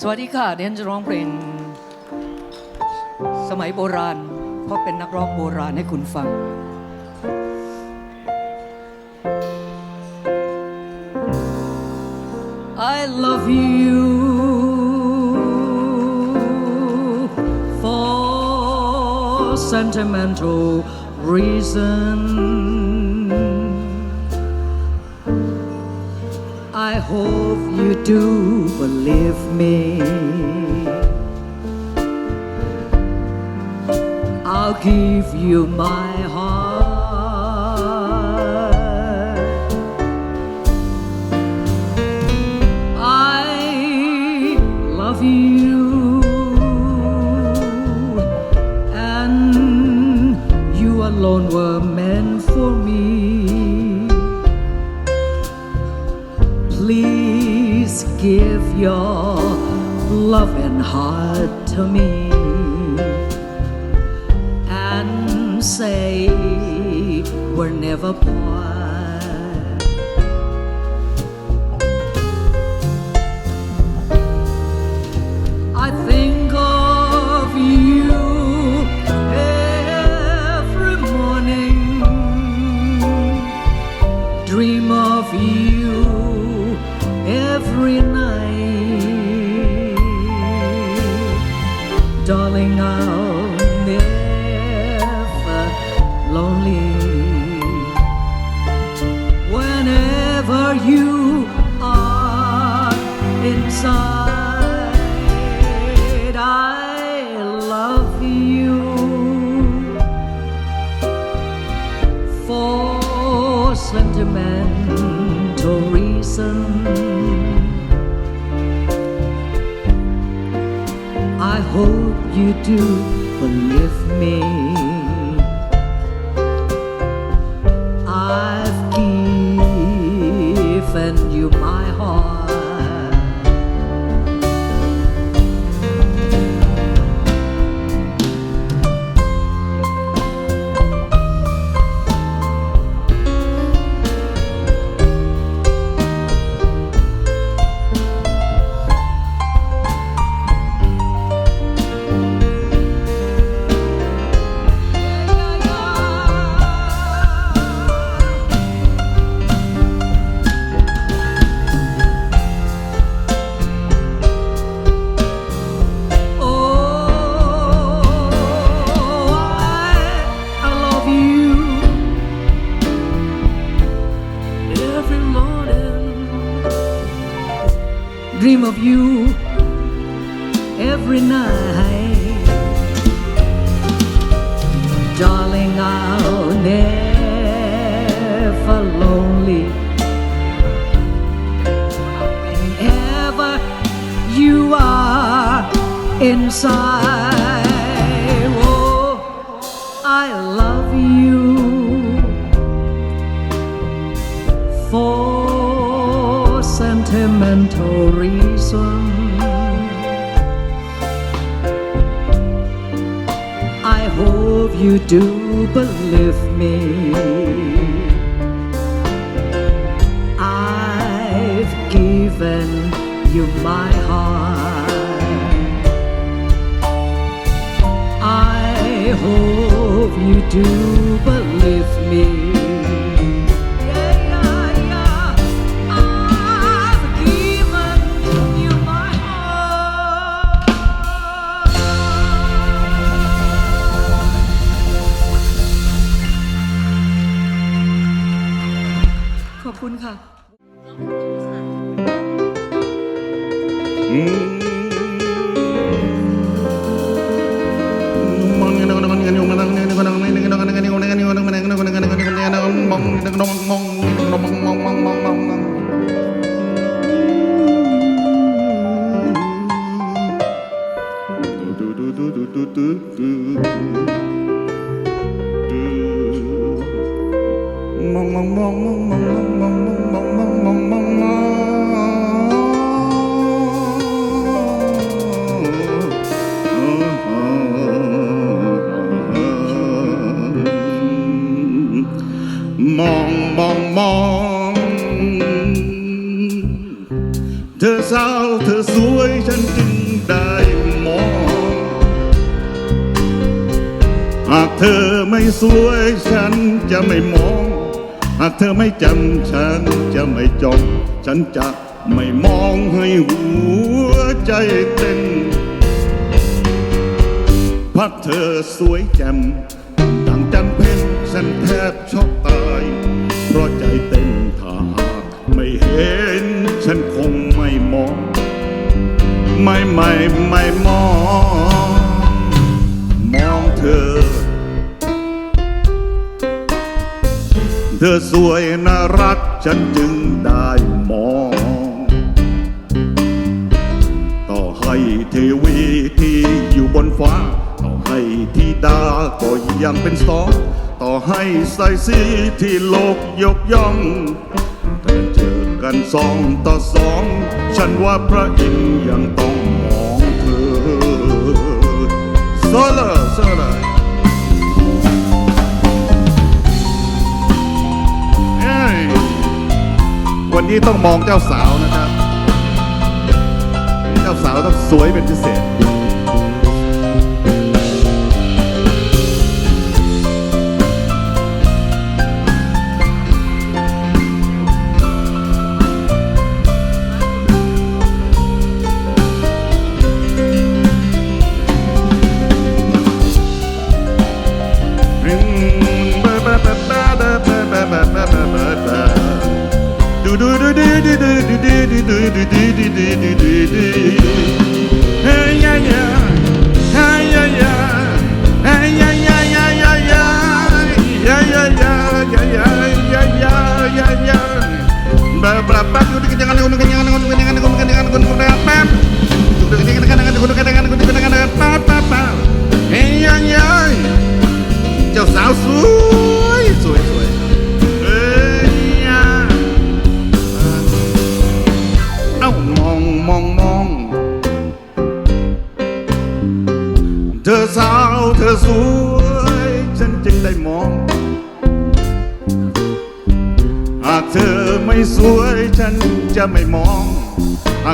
สวัสดีค่ะเดนจะร้องเพลง สมัยโบราณ เพราะเป็นนักร้องโบราณให้คุณฟัง I love you for sentimental reason. I hope you do believe me. I'll give you my heart. I love you, and you alone were meant for me. Give your loving heart to me and say we're never part. Inside. I love you for sentimental reason. I hope you do believe me. Sentimental reason. I hope you do believe me. I've given you my heart. I hope you do believe me. ฉันจะไม่มองให้หัวใจเต้นพักเธอสวยแจ่มดังจันเพ็ญฉันแทบช็อกตาย เพราะใจเต้นถ้าหากไม่เห็น ฉันคงไม่มอง ไม่ไม่ไม่มอง ธอสวยน่ารักฉันจึงได้มอง ต่อให้เทวีที่อยู่บนฟ้า ต่อให้ที่ดาก็ยังเป็นสอง ต่อให้ใส่สีที่โลกยกย่องแต่เจอกันสองต่อสอง ฉันว่าพระอินทร์ยังต้องมองเธอโซเลโซเลเันนี้ต้องมองเจ้าสาวนะครับ เจ้าสาวต้องสวยเป็นพิเศษ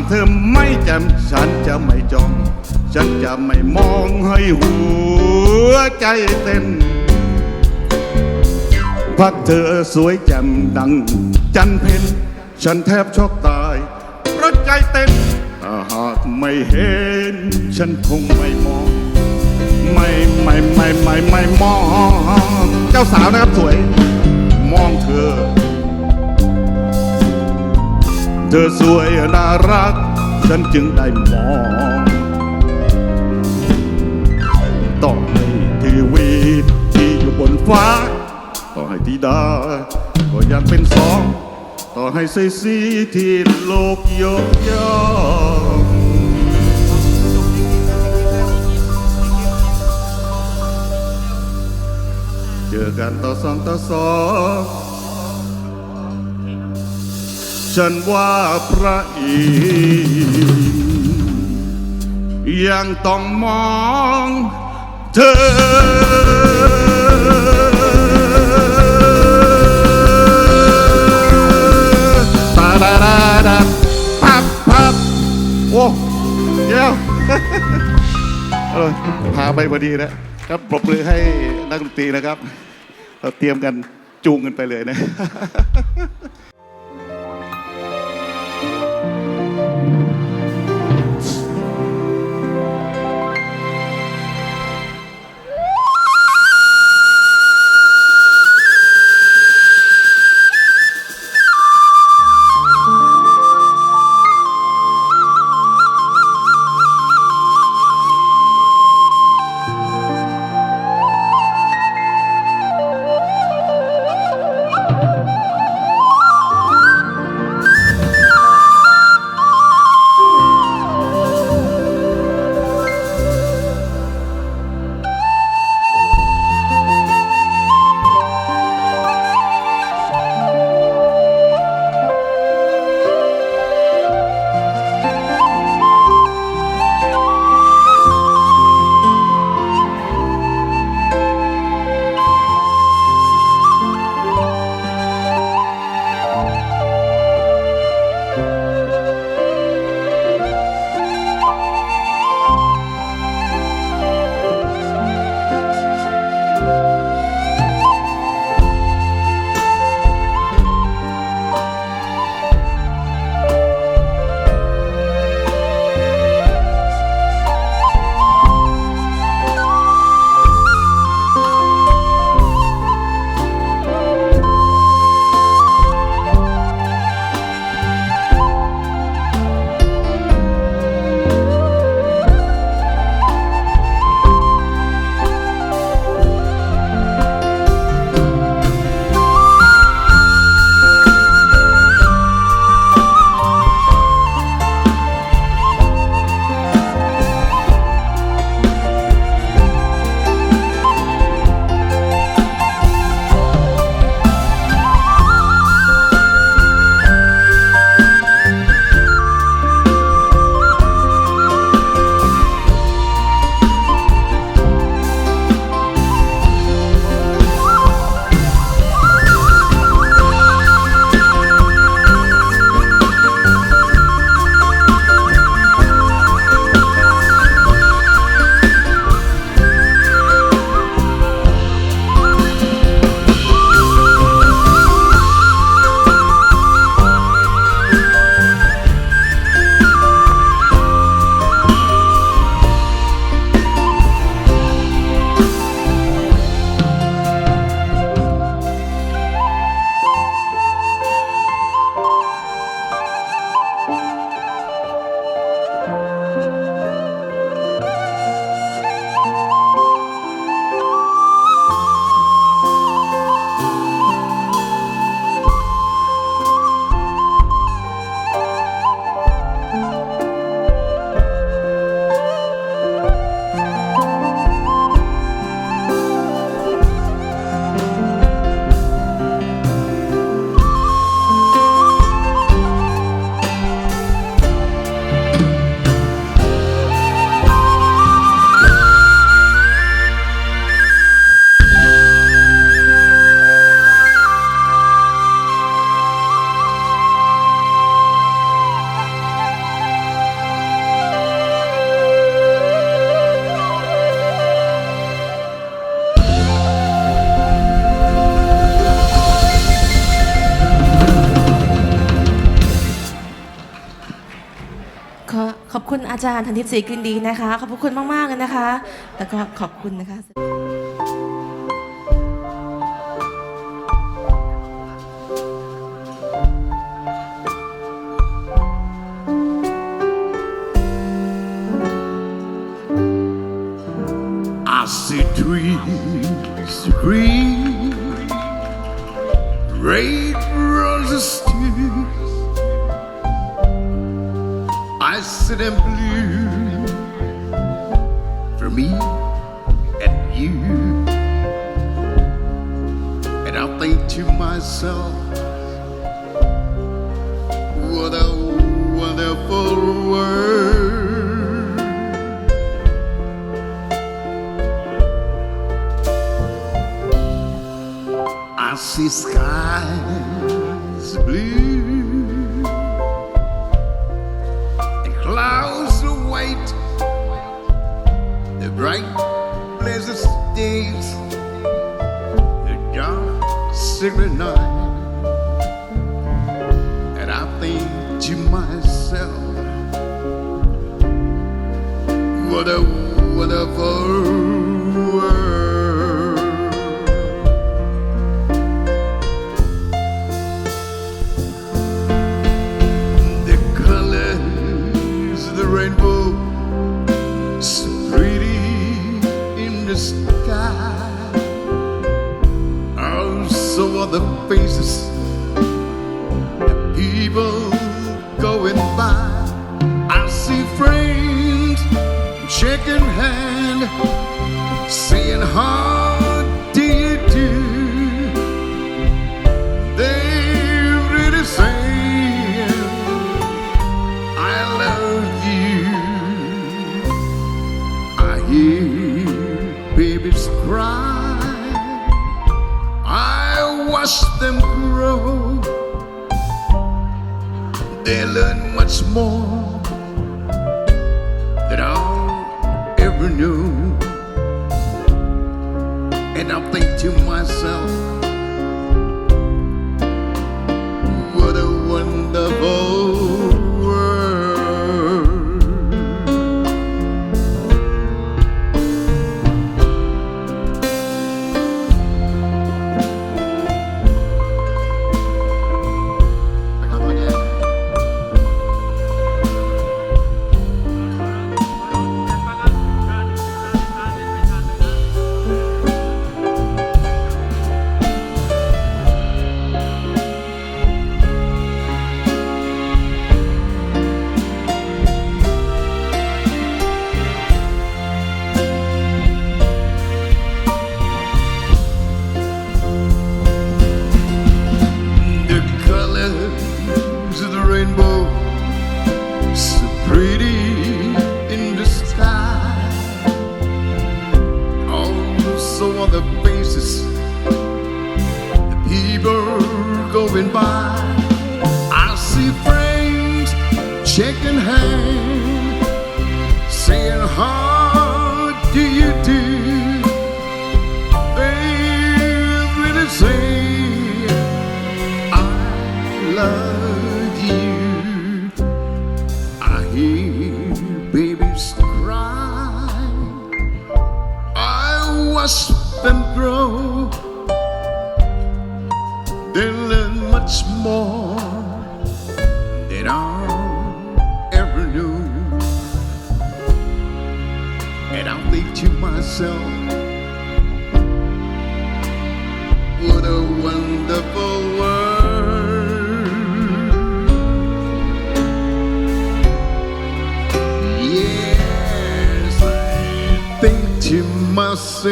เธอไม่จำฉันจะไม่จอง ฉันจะไม่มองให้หัวใจเต้นพักเธอสวยแจ่มดัง จันเพนฉันแทบช็อกตายเพราะใจเต้นถ้าหากไม่เห็น ฉันคงไม่มอง ไม่ไม่ไม่ไม่ไม่มอง เจ้าสาวนะครับสวย มองเธอ เธอสวยน่ารัก ฉันจึงได้มองต่อให้ทีวีที่อยู่บนฟ้า ต่อให้ธิดาก็ยังเป็นสอง ต่อให้ใส่สีที่โลกยกย่องเจอกันต่อสองต่อสอง ฉันว่าพระอินยังต้องมองเธอตาดาดาดาพับพับโอ้เดี๋ยวเออพาไปพอดีนะครับปรบมือให้นักดนตรีนะครับ เราเตรียมกันจูงกันไปเลยนะ อาจารย์ธันทิพย์ศรีกลินดีนะคะ ขอบพระคุณมาก ๆ เลยนะคะ แล้วก็ขอบคุณนะคะ I see trees green, red roses too. I see them blue for me and you. And I think to myself, what a wonderful world. I see skies blue secret night, and I think to myself, what a wonderful faces. Of people going by. I see friends shaking hand saying how them grow. They learn much more Watch them grow. They learn much more than I ever knew. And I think to myself, myself,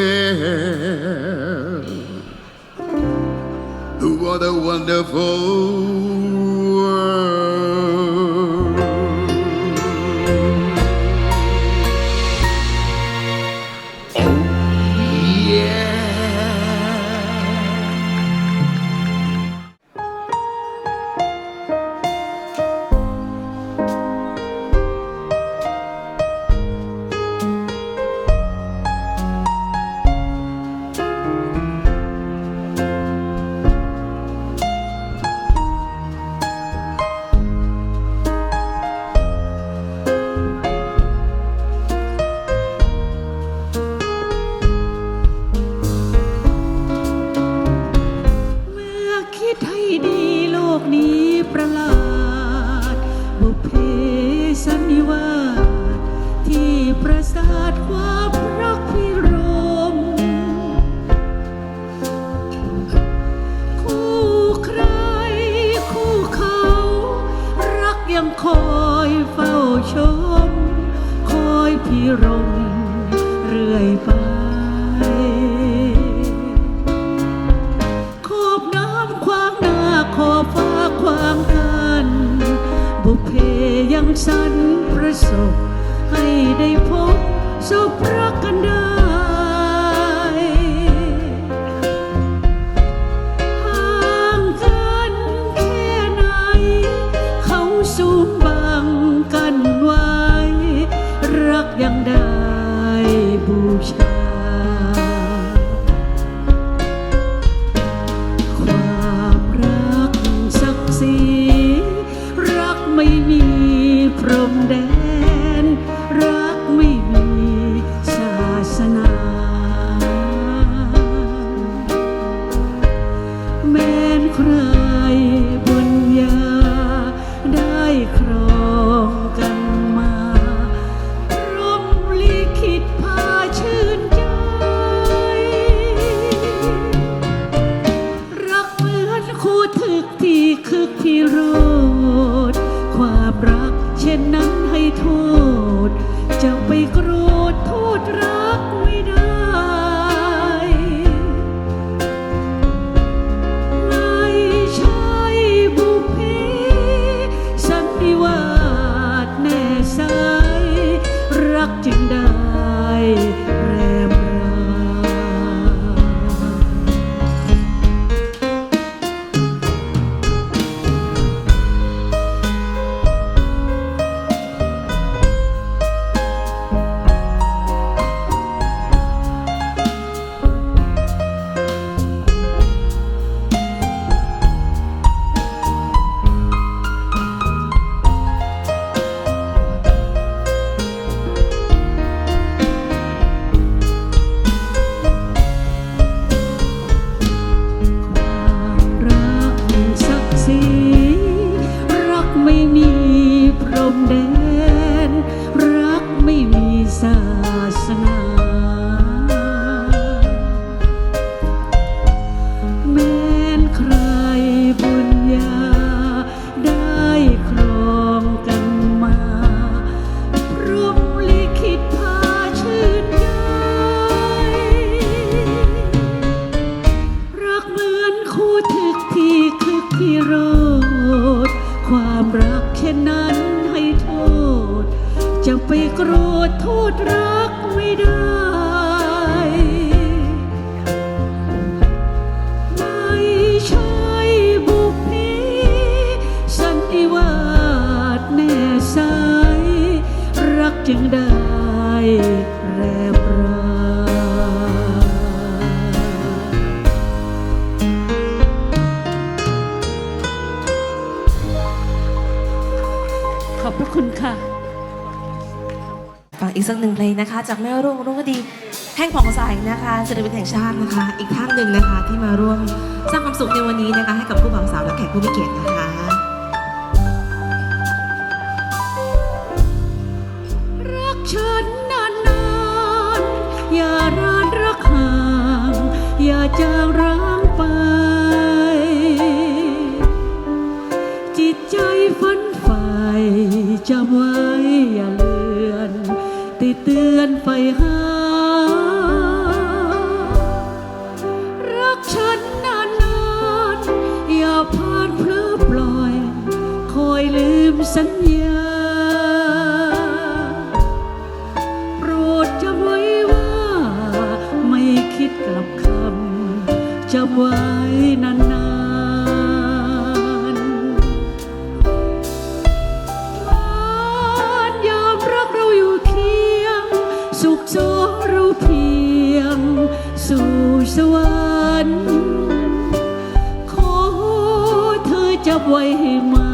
what a wonderful ยังคอยเฝ้าชม คอยพิรมเรื่อยไป ขอบน้ำความหน้าขอบฟ้าความกัน บุพเพยังสันประสบ ให้ได้พบสุพระกันเดา ช่นนั้นให้โทษ จะไปโกรธโทษรักไม่ได้ อีกสักหนึ่งเพลงนะคะ จากแม่รุ่งรุ่งก็ดีแท่งผ่องใสนะคะศิลปินแห่งชาตินะคะ อีกท่านหนึ่งนะคะที่มาร่วมสร้างความสุขในวันนี้นะคะให้กับผู้บ่าวสาวและแขกผู้มีเกียรตินะคะ เทียมสู่สวรรค์ ขอเธอจัไว้ให้มา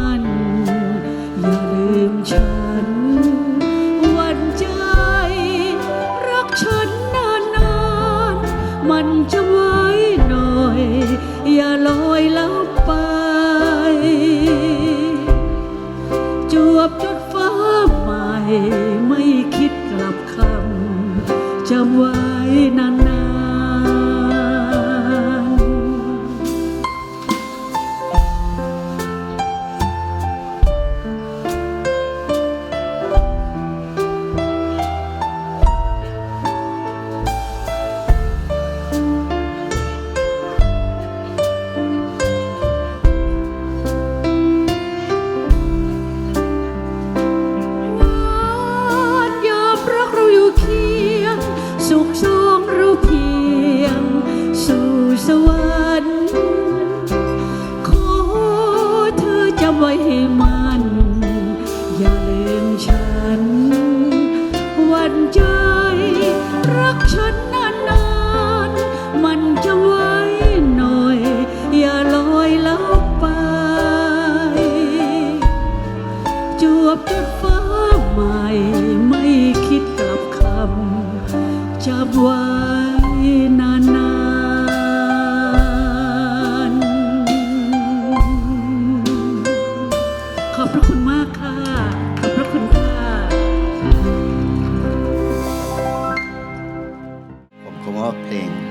are pain.